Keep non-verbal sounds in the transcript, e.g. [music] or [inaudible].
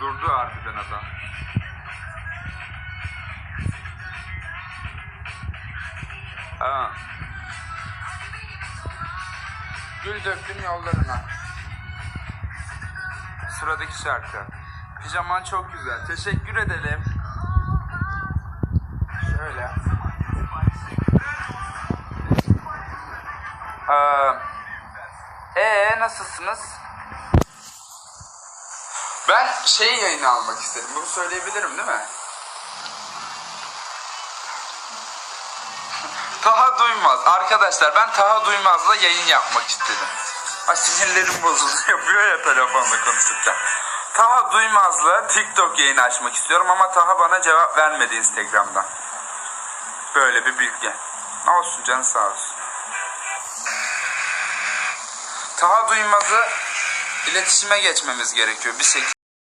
Durdu harbiden adam. Ha. Gül döktüm yollarına. Sıradaki şarkı. Pijaman çok güzel. Teşekkür edelim. Şöyle. Ee, ee nasılsınız? Ben şeyi yayına almak istedim. Bunu söyleyebilirim değil mi? [laughs] Taha Duymaz. Arkadaşlar ben Taha Duymaz'la yayın yapmak istedim. Ay sinirlerim bozuldu. [laughs] Yapıyor ya telefonla konuşurken. Taha Duymaz'la TikTok yayını açmak istiyorum ama Taha bana cevap vermedi Instagram'dan. Böyle bir bilgi. Ne olsun canı sağ olsun. Taha Duymaz'ı iletişime geçmemiz gerekiyor bir şekilde.